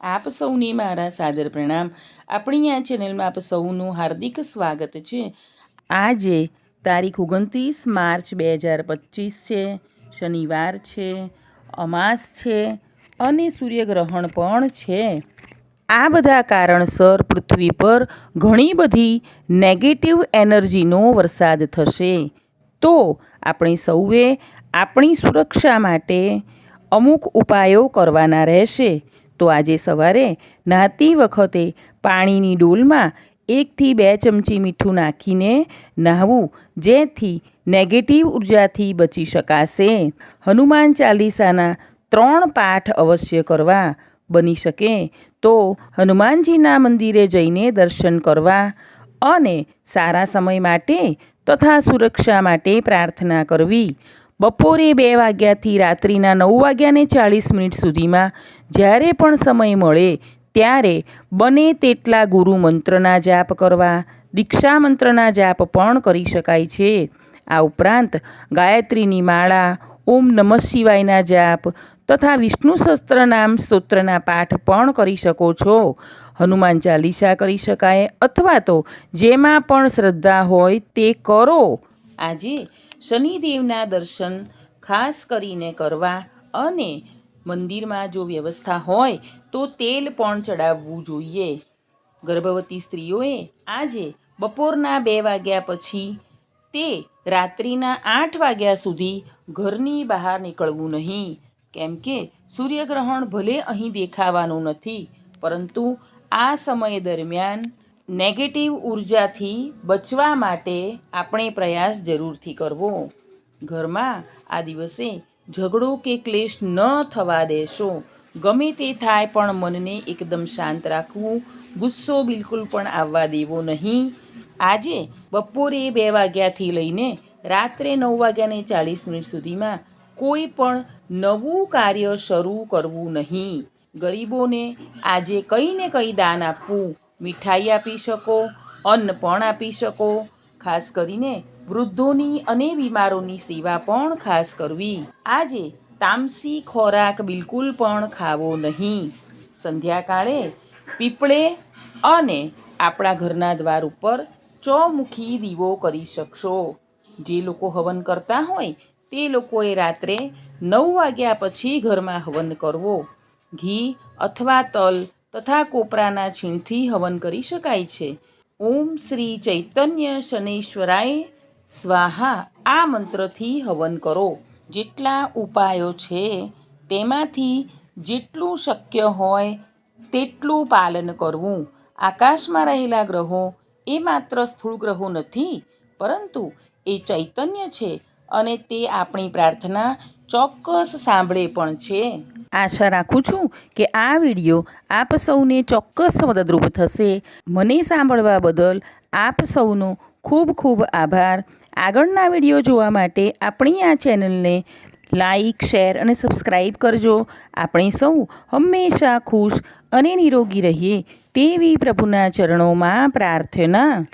આપ સૌને મારા સાદર પ્રણામ. આપણી આ ચેનલમાં આપ સૌનું હાર્દિક સ્વાગત છે. આજે તારીખ ઓગણત્રીસ માર્ચ બે હજાર પચીસ છે. શનિવાર છે, અમાસ છે અને સૂર્યગ્રહણ પણ છે. આ બધા કારણસર પૃથ્વી પર ઘણી બધી નેગેટિવ એનર્જીનો વરસાદ થશે. તો આપણે સૌએ આપણી સુરક્ષા માટે અમુક ઉપાયો કરવાના રહેશે. તો આજે સવારે નહાતી વખતે પાણીની ડોલમાં એકથી બે ચમચી મીઠું નાખીને નહાવું, જેથી નેગેટિવ ઉર્જાથી બચી શકાશે. હનુમાન ચાલીસાના ત્રણ પાઠ અવશ્ય કરવા બની શકે. તો હનુમાનજીના મંદિરે જઈને દર્શન કરવા અને સારા સમય માટે તથા સુરક્ષા માટે પ્રાર્થના કરવી. બપોરે બે વાગ્યાથી રાત્રિના નવ વાગ્યાને ચાળીસ મિનિટ સુધીમાં જ્યારે પણ સમય મળે ત્યારે બને તેટલા ગુરુ મંત્રના જાપ કરવા, દીક્ષા મંત્રના જાપ પણ કરી શકાય છે. આ ઉપરાંત ગાયત્રીની માળા, ઓમ નમઃ શિવાયના જાપ તથા વિષ્ણુ સહસ્ત્રનામ સ્તોત્રના પાઠ પણ કરી શકો છો. હનુમાન ચાલીસા કરી શકાય અથવા તો જેમાં પણ શ્રદ્ધા હોય તે કરો. આજે શનિદેવના દર્શન ખાસ કરીને કરવા અને મંદિરમાં જો વ્યવસ્થા હોય તો તેલ પણ ચડાવવું જોઈએ. ગર્ભવતી સ્ત્રીઓએ આજે બપોરના બે વાગ્યા પછી તે રાત્રિના આઠ વાગ્યા સુધી ઘરની બહાર નીકળવું નહીં. કેમ કે સૂર્યગ્રહણ ભલે અહીં દેખાવાનું નથી, પરંતુ આ સમય દરમિયાન નેગેટિવ ઉર્જાથી બચવા માટે આપણે પ્રયાસ જરૂરથી કરવો. ઘરમાં આ દિવસે ઝઘડો કે ક્લેશ ન થવા દેશો. ગમે તે થાય પણ મનને એકદમ શાંત રાખવું. ગુસ્સો બિલકુલ પણ આવવા દેવો નહીં. આજે બપોરે બે વાગ્યાથી લઈને રાત્રે નવ વાગ્યાને ચાલીસ મિનિટ સુધીમાં કોઈ પણ નવું કાર્ય શરૂ કરવું નહીં. ગરીબોને આજે કંઈ ને કંઈ દાન આપવું. મીઠાઈ આપી શકો, અન્ન પણ આપી શકો. ખાસ કરીને વૃદ્ધોની અને બીમારોની સેવા પણ ખાસ કરવી. આજે તામસી ખોરાક બિલકુલ પણ ખાવો નહીં. સંધ્યાકાળે પીપળે અને આપણા ઘરના દ્વાર ઉપર ચોમુખી દીવો કરી શકશો. જે લોકો હવન કરતા હોય, તે લોકોએ રાત્રે નવ વાગ્યા પછી ઘરમાં હવન કરવો. ઘી અથવા તલ તથા કોપરાના છીણથી હવન કરી શકાય છે. ઓમ શ્રી ચૈતન્ય શનૈશ્વરાય, સ્વાહા, આ મંત્રથી હવન કરો. જેટલા ઉપાયો છે, તેમાંથી જેટલું શક્ય હોય, તેટલું પાલન કરવું. આકાશમાં રહેલા ગ્રહો એ માત્ર સ્થૂળ ગ્રહો નથી, પરંતુ એ ચૈતન્ય છે અને તે આપણી પ્રાર્થના ચોક્કસ સાંભળે પણ છે. આશા રાખું છું કે આ વીડિયો આપ સૌને ચોક્કસ મદદરૂપ થશે. મને સાંભળવા બદલ આપ સૌનો ખૂબ ખૂબ આભાર. આગળના વીડિયો જોવા માટે આપણી આ ચેનલને લાઈક, શેર અને સબસ્ક્રાઈબ કરજો. આપણે સૌ હંમેશા ખુશ અને નિરોગી રહીએ તેવી પ્રભુના ચરણોમાં પ્રાર્થના